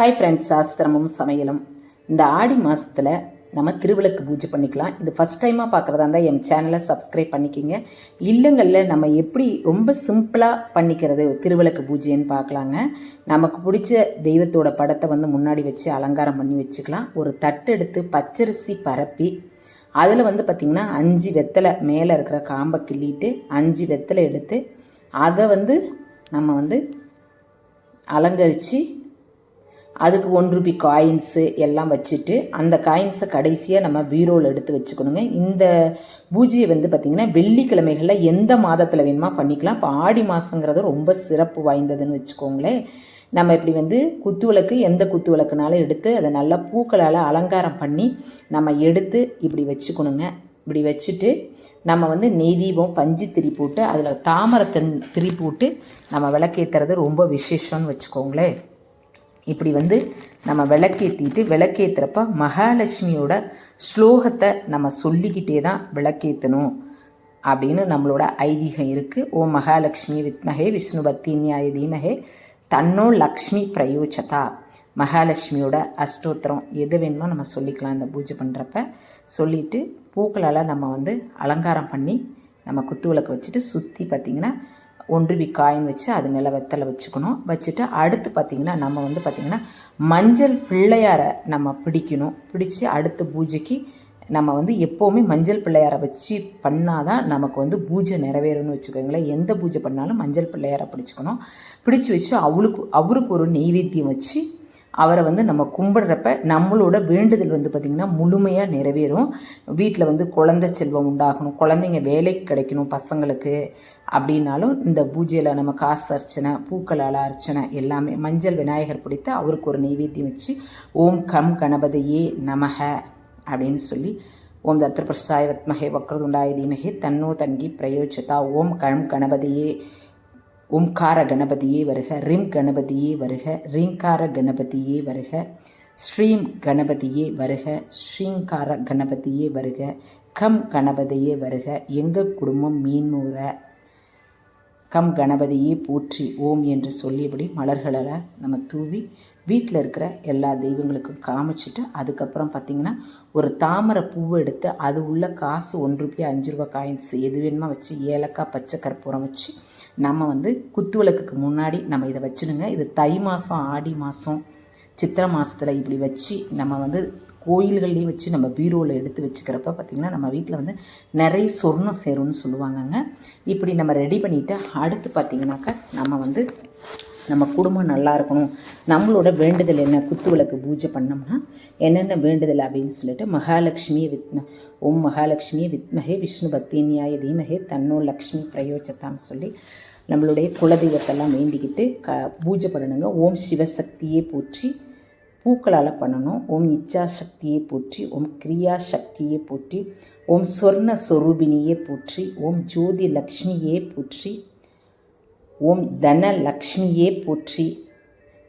Hi friends சாஸ்திரமும் சமையலும். இந்த ஆடி மாதத்தில் நம்ம திருவிளக்கு பூஜை பண்ணிக்கலாம். இது ஃபஸ்ட் டைமாக பார்க்குறதா இருந்தால் என் சேனலை சப்ஸ்கிரைப் பண்ணிக்கிங்க. இல்லங்களில் நம்ம எப்படி ரொம்ப சிம்பிளாக பண்ணிக்கிறது திருவிளக்கு பூஜைன்னு பார்க்கலாங்க நமக்கு பிடிச்ச தெய்வத்தோட படத்தை வந்து முன்னாடி வச்சு அலங்காரம் பண்ணி வச்சுக்கலாம். ஒரு தட்டு எடுத்து பச்சரிசி பரப்பி அதில் வந்து பார்த்திங்கன்னா அஞ்சு வெத்தலை மேலே இருக்கிற காம்பை கிள்ளிட்டு அஞ்சு வெத்தலை எடுத்து அதை வந்து நம்ம வந்து அலங்கரித்து அதுக்கு ஒன் ருபி காயின்ஸு எல்லாம் வச்சுட்டு அந்த காயின்ஸை கடைசியாக நம்ம பீரோவில் எடுத்து வச்சுக்கணுங்க. இந்த பூஜையை வந்து பார்த்திங்கன்னா வெள்ளிக்கிழமைகளில் எந்த மாதத்தில் வேணுமா பண்ணிக்கலாம். இப்போ ஆடி மாதங்கிறது ரொம்ப சிறப்பு வாய்ந்ததுன்னு வச்சுக்கோங்களேன். நம்ம இப்படி வந்து குத்து விளக்கு எந்த குத்து விளக்குனாலும் எடுத்து அதை நல்லா பூக்களால் அலங்காரம் பண்ணி நம்ம எடுத்து இப்படி வச்சுக்கணுங்க. இப்படி வச்சுட்டு நம்ம வந்து நெய் தீபம் பஞ்சு திரி போட்டு அதில் தாமரை தென் திரி போட்டு நம்ம விளக்கேற்றுறது ரொம்ப விசேஷம்னு வச்சுக்கோங்களேன். இப்படி வந்து நம்ம விளக்கேற்றிட்டு விளக்கேற்றுறப்ப மகாலட்சுமியோட ஸ்லோகத்தை நம்ம சொல்லிக்கிட்டே தான் விளக்கேற்றணும் அப்படின்னு நம்மளோட ஐதீகம் இருக்குது ஓ மகாலட்சுமி வித்மகே விஷ்ணு பக்தி நியாய தீமகே தன்னோ லக்ஷ்மி பிரயோஜதா. மகாலட்சுமியோட அஷ்டோத்திரம் எது வேணுமோ நம்ம சொல்லிக்கலாம் இந்த பூஜை பண்ணுறப்ப சொல்லிவிட்டு பூக்களால் நம்ம வந்து அலங்காரம் பண்ணி நம்ம குத்து விளக்கு வச்சுட்டு சுற்றி பார்த்திங்கன்னா ஒன்றுவி காயின் வச்சு அது மேலே வெத்தலை வச்சுக்கணும். வச்சுட்டு அடுத்து பார்த்திங்கன்னா நம்ம வந்து பார்த்திங்கன்னா மஞ்சள் பிள்ளையாரை நம்ம பிடிக்கணும். பிடிச்சி அடுத்த பூஜைக்கு நம்ம வந்து எப்போவுமே மஞ்சள் பிள்ளையாரை வச்சு பண்ணால் தான் நமக்கு வந்து பூஜை நிறைவேறும்னு வச்சுக்கோங்களேன். எந்த பூஜை பண்ணாலும் மஞ்சள் பிள்ளையாரை பிடிச்சிக்கணும். பிடிச்சி வச்சு அவளுக்கு அவருக்கு ஒரு நெய்வேத்தியம் வச்சு அவரை வந்து நம்ம கும்பிடுறப்ப நம்மளோட வேண்டுதல் வந்து பார்த்திங்கன்னா முழுமையாக நிறைவேறும். வீட்டில் வந்து குழந்தை செல்வம் உண்டாகணும். குழந்தைங்க வேலைக்கு கிடைக்கணும் பசங்களுக்கு அப்படின்னாலும் இந்த பூஜையில் நம்ம காசு அர்ச்சனை பூக்களால் அர்ச்சனை எல்லாமே மஞ்சள் விநாயகர் பிடித்து அவருக்கு ஒரு நெய்வேத்தியம் வச்சு ஓம் கம் கணபதியே நமக அப்படின்னு சொல்லி ஓம் தத்ரபிரசாய வத்மகே வக்ரதுண்டாய தீமகே தன்னோ தன்கி பிரயோஜதா. ஓம் கம் கணபதியே ஓம்கார கணபதியே வருக ரிம் கணபதியே வருக ரீங்கார கணபதியே வருக ஸ்ரீம் கணபதியே வருக ஸ்ரீங்கார கணபதியே வருக கம் கணபதியே வருக எங்கள் குடும்பம் மீன்மூற கம் கணபதியே போற்றி ஓம் என்று சொல்லியபடி மலர்களால் நம்ம தூவி வீட்டில் இருக்கிற எல்லா தெய்வங்களுக்கும் காமிச்சிட்டு அதுக்கப்புறம் பார்த்திங்கன்னா ஒரு தாமரை பூவை எடுத்து அது உள்ள காசு ஒன்று ரூபாய் அஞ்சு ரூபா காயின்ஸ் எது வேணுமா வச்சு ஏலக்காய் பச்சை கற்பூரம் வச்சு நம்ம வந்து குத்து விளக்குக்கு முன்னாடி நம்ம இதை வச்சுடுங்க இது தை மாதம் ஆடி மாதம் சித்திரை மாதத்தில் இப்படி வச்சு நம்ம வந்து கோயில்கள்லேயும் வச்சு நம்ம பீரோவில் எடுத்து வச்சுக்கிறப்ப பார்த்திங்கன்னா நம்ம வீட்டில் வந்து நிறைய சொர்ணம் சேரும்னு சொல்லுவாங்கங்க. இப்படி நம்ம ரெடி பண்ணிவிட்டு அடுத்து பார்த்திங்கனாக்கா நம்ம வந்து நம்ம குடும்பம் நல்லா இருக்கணும். நம்மளோட வேண்டுதல் என்ன? குத்து விளக்கு பூஜை பண்ணோம்னா என்னென்ன வேண்டுதல் அப்படின்னு சொல்லிட்டு மகாலட்சுமி வித்ம ஓம் மகாலட்சுமி வித்மகே விஷ்ணு பக்தின்யாய தீமகே தன்னோ லக்ஷ்மி பிரயோஜத்தான்னு சொல்லி நம்மளுடைய குலதெய்வத்தெல்லாம் வேண்டிக்கிட்டு க பூஜை பண்ணணுங்க. ஓம் சிவசக்தியே போற்றி பூக்களால் பண்ணணும். ஓம் இச்சா சக்தியை போற்றி ஓம் கிரியா சக்தியை போற்றி ஓம் சொர்ண சொரூபினியே போற்றி ஓம் ஜோதி லக்ஷ்மியே போற்றி ஓம் தன லக்ஷ்மியே போற்றி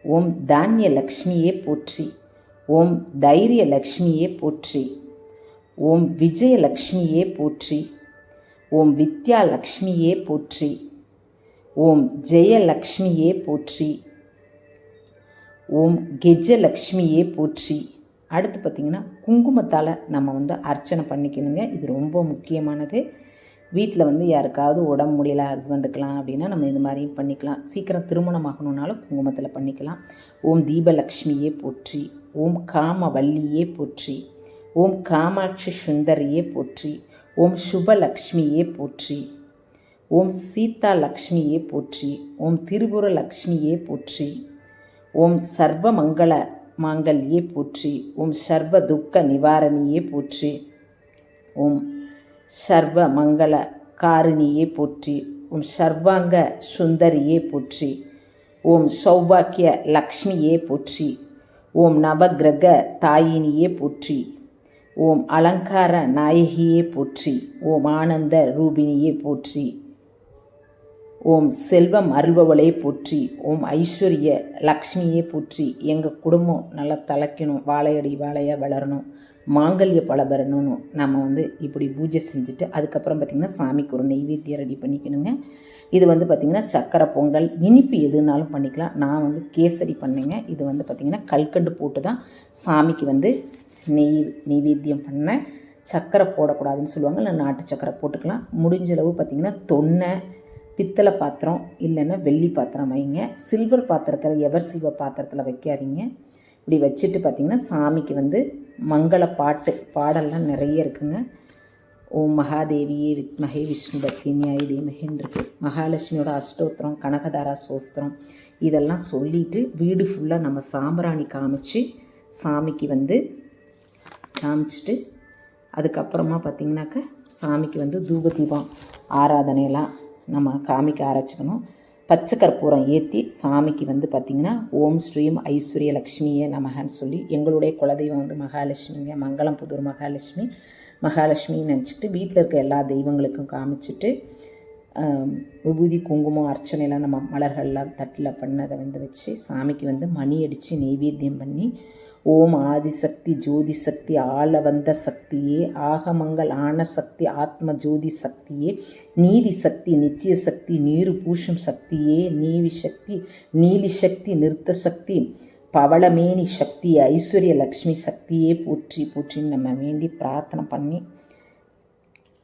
ஓம் தானிய லக்ஷ்மியே போற்றி ஓம் தைரிய லக்ஷ்மியே போற்றி ஓம் விஜயலக்ஷ்மியே போற்றி ஓம் வித்யா லக்ஷ்மியே போற்றி ஓம் ஜெயலக்ஷ்மியே போற்றி. ஓம் கெஜலக்ஷ்மியே போற்றி. அடுத்து பார்த்திங்கன்னா குங்குமத்தால் நம்ம வந்து அர்ச்சனை பண்ணிக்கணுங்க. இது ரொம்ப முக்கியமானது. வீட்டில் வந்து யாருக்காவது உடம்பு முடியல ஹஸ்பண்டுக்கலாம் அப்படின்னா நம்ம இது மாதிரியும் பண்ணிக்கலாம். சீக்கிரம் திருமணம் ஆகணுன்னாலும் குங்குமத்தில் பண்ணிக்கலாம். ஓம் தீபலக்ஷ்மியே போற்றி. ஓம் காமவல்லியே போற்றி. ஓம் காமாட்சி சுந்தரியே போற்றி. ஓம் சுபலக்ஷ்மியே போற்றி. ஓம் சீதா லக்ஷ்மியே போற்றி ஓம் திரிபுர லக்ஷ்மியே போற்றி ஓம் சர்வ மங்கள மாங்கல்யே போற்றி ஓம் சர்வ துக்க நிவாரணியே போற்றி ஓம் சர்வ மங்கள காரிணியே போற்றி ஓம் சர்வாங்க சுந்தரியே போற்றி ஓம் சௌபாக்கிய லக்ஷ்மியே போற்றி ஓம் நவகிரக தாயினியே போற்றி ஓம் அலங்கார நாயகியே போற்றி ஓம் ஆனந்த ரூபினியே போற்றி ஓம் செல்வம் அருள்பவளே போற்றி ஓம் ஐஸ்வர்ய லக்ஷ்மியே போற்றி எங்கள் குடும்பம் நல்லா தலைக்கணும் வாழையடி வாழையாக வளரணும் மாங்கல்ய பல பெறணும்னு நம்ம வந்து இப்படி பூஜை செஞ்சுட்டு அதுக்கப்புறம் பார்த்திங்கன்னா சாமிக்கு ஒரு நெய்வேத்தியம் ரெடி பண்ணிக்கணுங்க. இது வந்து பார்த்திங்கன்னா சக்கரை பொங்கல் இனிப்பு எதுனாலும் பண்ணிக்கலாம். நான் வந்து கேசரி பண்ணேங்க. இது வந்து பார்த்திங்கன்னா கல்கண்டு போட்டு தான் சாமிக்கு வந்து நெய் நெய்வேத்தியம் பண்ணேன். சக்கரை போடக்கூடாதுன்னு சொல்லுவாங்க. இல்லை நாட்டு சக்கரை போட்டுக்கலாம். முடிஞ்ச அளவு பார்த்திங்கன்னா தொன்னை பித்தளை பாத்திரம் இல்லைன்னா வெள்ளி பாத்திரம் வைங்க. சில்வர் பாத்திரத்தில் எவர் சில்வர் பாத்திரத்தில் வைக்காதீங்க. இப்படி வச்சுட்டு பார்த்திங்கன்னா சாமிக்கு வந்து மங்கள பாட்டு பாடல்லாம் நிறைய இருக்குங்க. ஓம் மகாதேவியே வித்மகே விஷ்ணு பத்தினியாய் தீமகேன்னு இருக்குது மகாலட்சுமியோட அஷ்டோத்திரம் கனகதாரா சோஸ்திரம் இதெல்லாம் சொல்லிட்டு வீடு ஃபுல்லாக நம்ம சாம்பிராணி காமிச்சு சாமிக்கு வந்து காமிச்சிட்டு அதுக்கப்புறமா பார்த்தீங்கன்னாக்க சாமிக்கு வந்து தூப தீபம் ஆராதனையெல்லாம் நம்ம காமிக்க ஆரம்பிச்சுக்கணும். பச்சை கற்பூரம் ஏற்றி சாமிக்கு வந்து பார்த்திங்கன்னா ஓம் ஸ்ரீம் ஐஸ்வர்ய லக்ஷ்மியே நமகன்னு சொல்லி எங்களுடைய குலதெய்வம் வந்து மகாலட்சுமிங்க மங்களம் புதூர் மகாலட்சுமி மகாலட்சுமின்னு நினச்சிட்டு வீட்டில் இருக்க எல்லா தெய்வங்களுக்கும் காமிச்சிட்டு விபூதி குங்குமம் அர்ச்சனைலாம் நம்ம மலர்கள்லாம் தட்டில் பண்ணதை வந்து வச்சு சாமிக்கு வந்து மணி அடித்து நெய்வேத்தியம் பண்ணி ஓம் ஆதிசக்தி ஜோதி சக்தி ஆள வந்த சக்தியே ஆகமங்கள் ஆன சக்தி ஆத்ம ஜோதி சக்தியே நீதி சக்தி நிச்சய சக்தி நீரு பூஷும் சக்தியே நீவி சக்தி நீலி சக்தி நிறுத்த சக்தி பவளமேனி சக்தி ஐஸ்வர்ய லக்ஷ்மி சக்தியே போற்றி போற்றின்னு நம்ம வேண்டி பிரார்த்தனை பண்ணி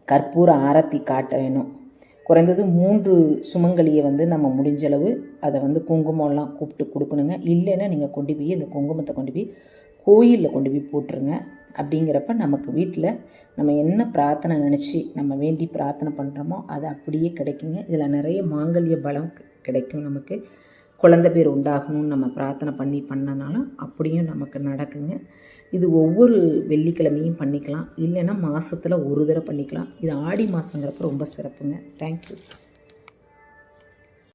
கற்பூர ஆரத்தி காட்ட வேணும். குறைந்தது மூன்று சுமங்கலியை வந்து நம்ம முடிஞ்சளவு அதை வந்து குங்குமம்லாம் கூப்பிட்டு கொடுக்கணுங்க. இல்லைன்னா நீங்கள் கொண்டு போய் இந்த குங்குமத்தை கொண்டு போய் கோயிலில் கொண்டு போய் போட்டுருங்க. அப்படிங்கிறப்ப நமக்கு வீட்டில் நம்ம என்ன பிரார்த்தனை நினச்சி நம்ம வேண்டி பிரார்த்தனை பண்ணுறோமோ அது அப்படியே கிடைக்குங்க. இதில் நிறைய மாங்கல்ய பலம் கிடைக்கும் நமக்கு. குழந்த பேர் உண்டாகணும்னு நம்ம பிரார்த்தனை பண்ணி பண்ணனாலும் அப்படியும் நமக்கு நடக்குங்க. இது ஒவ்வொரு வெள்ளிக்கிழமையும் பண்ணிக்கலாம். இல்லைன்னா மாதத்தில் ஒரு தடவை பண்ணிக்கலாம். இது ஆடி மாதங்கிறப்ப ரொம்ப சிறப்புங்க. தேங்க்யூ